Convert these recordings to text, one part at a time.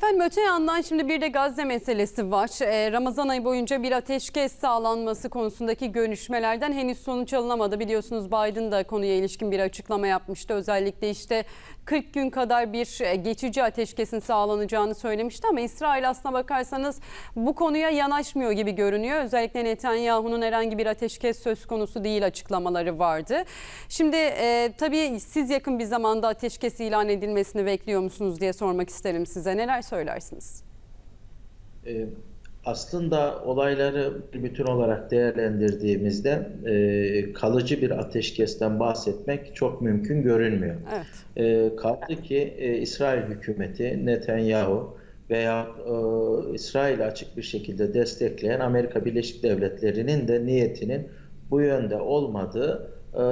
Efendim öte yandan şimdi bir de Gazze meselesi var. Ee, Ramazan ayı boyunca bir ateşkes sağlanması konusundaki görüşmelerden henüz sonuç alınamadı. Biliyorsunuz Biden da konuya ilişkin bir açıklama yapmıştı. Özellikle işte 40 gün kadar bir e, geçici ateşkesin sağlanacağını söylemişti ama İsrail aslına bakarsanız bu konuya yanaşmıyor gibi görünüyor. Özellikle Netanyahu'nun herhangi bir ateşkes söz konusu değil açıklamaları vardı. Şimdi e, tabii siz yakın bir zamanda ateşkes ilan edilmesini bekliyor musunuz diye sormak isterim size. Neler söylersiniz? Ee, Aslında olayları bütün olarak değerlendirdiğimizde e, kalıcı bir ateşkesten bahsetmek çok mümkün görünmüyor. Evet. E, kaldı ki e, İsrail hükümeti Netanyahu veya e, İsrail'i açık bir şekilde destekleyen Amerika Birleşik Devletleri'nin de niyetinin bu yönde olmadığı e,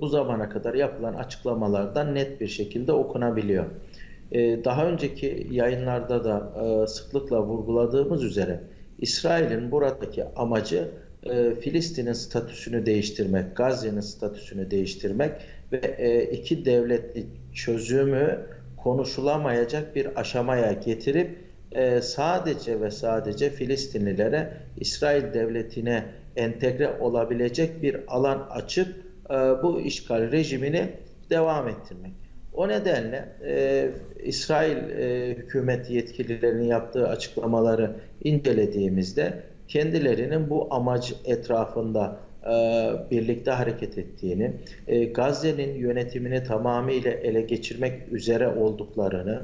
bu zamana kadar yapılan açıklamalardan net bir şekilde okunabiliyor. E, daha önceki yayınlarda da e, sıklıkla vurguladığımız üzere İsrail'in buradaki amacı e, Filistin'in statüsünü değiştirmek, Gazze'nin statüsünü değiştirmek ve e, iki devletli çözümü konuşulamayacak bir aşamaya getirip sadece ve sadece Filistinlilere İsrail devletine entegre olabilecek bir alan açıp bu işgal rejimini devam ettirmek. O nedenle e, İsrail e, hükümet yetkililerinin yaptığı açıklamaları incelediğimizde kendilerinin bu amaç etrafında e, birlikte hareket ettiğini, e, Gazze'nin yönetimini tamamıyla ele geçirmek üzere olduklarını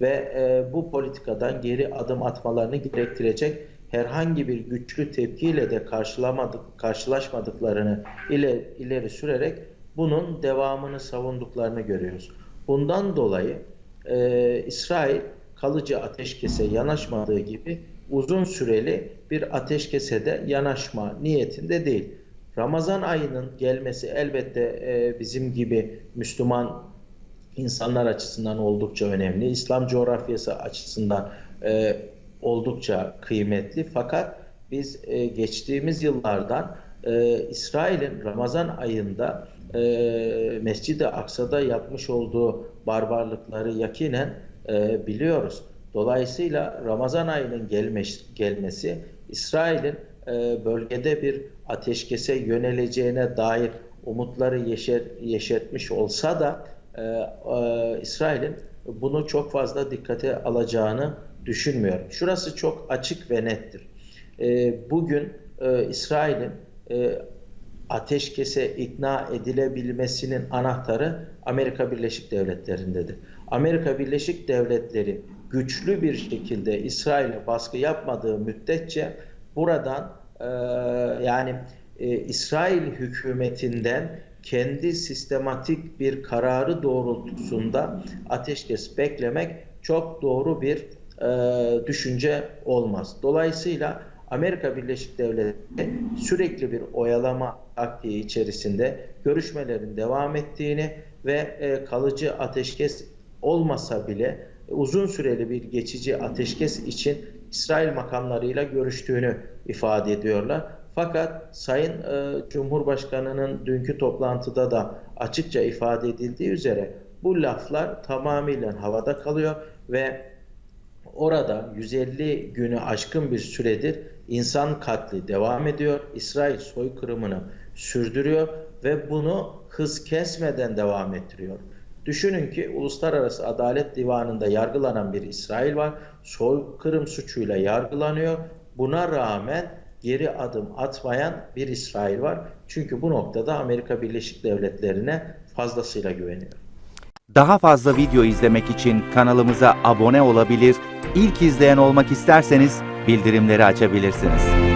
ve e, bu politikadan geri adım atmalarını gerektirecek herhangi bir güçlü tepkiyle de karşılamadık, karşılaşmadıklarını ile, ileri sürerek bunun devamını savunduklarını görüyoruz. Bundan dolayı e, İsrail kalıcı ateşkese yanaşmadığı gibi uzun süreli bir ateşkese de yanaşma niyetinde değil. Ramazan ayının gelmesi elbette e, bizim gibi Müslüman insanlar açısından oldukça önemli. İslam coğrafyası açısından e, oldukça kıymetli. Fakat biz e, geçtiğimiz yıllardan e, İsrail'in Ramazan ayında e, Mescid-i Aksa'da yapmış olduğu barbarlıkları yakinen e, biliyoruz. Dolayısıyla Ramazan ayının gelmesi, gelmesi İsrail'in e, bölgede bir ateşkese yöneleceğine dair umutları yeşer, yeşertmiş olsa da e, e, İsrail'in bunu çok fazla dikkate alacağını düşünmüyorum. Şurası çok açık ve nettir. E, bugün e, İsrail'in e, ateşkese ikna edilebilmesinin anahtarı Amerika Birleşik Devletleri'ndedir. Amerika Birleşik Devletleri güçlü bir şekilde İsrail'e baskı yapmadığı müddetçe buradan e, yani e, İsrail hükümetinden kendi sistematik bir kararı doğrultusunda ateşkes beklemek çok doğru bir e, düşünce olmaz. Dolayısıyla Amerika Birleşik Devletleri sürekli bir oyalama taktiği içerisinde görüşmelerin devam ettiğini ve e, kalıcı ateşkes olmasa bile uzun süreli bir geçici ateşkes için İsrail makamlarıyla görüştüğünü ifade ediyorlar. Fakat Sayın e, Cumhurbaşkanı'nın dünkü toplantıda da açıkça ifade edildiği üzere bu laflar tamamıyla havada kalıyor ve orada 150 günü aşkın bir süredir insan katli devam ediyor. İsrail soykırımını sürdürüyor ve bunu hız kesmeden devam ettiriyor. Düşünün ki Uluslararası Adalet Divanı'nda yargılanan bir İsrail var. Soykırım suçuyla yargılanıyor. Buna rağmen geri adım atmayan bir İsrail var. Çünkü bu noktada Amerika Birleşik Devletleri'ne fazlasıyla güveniyor. Daha fazla video izlemek için kanalımıza abone olabilir, ilk izleyen olmak isterseniz bildirimleri açabilirsiniz.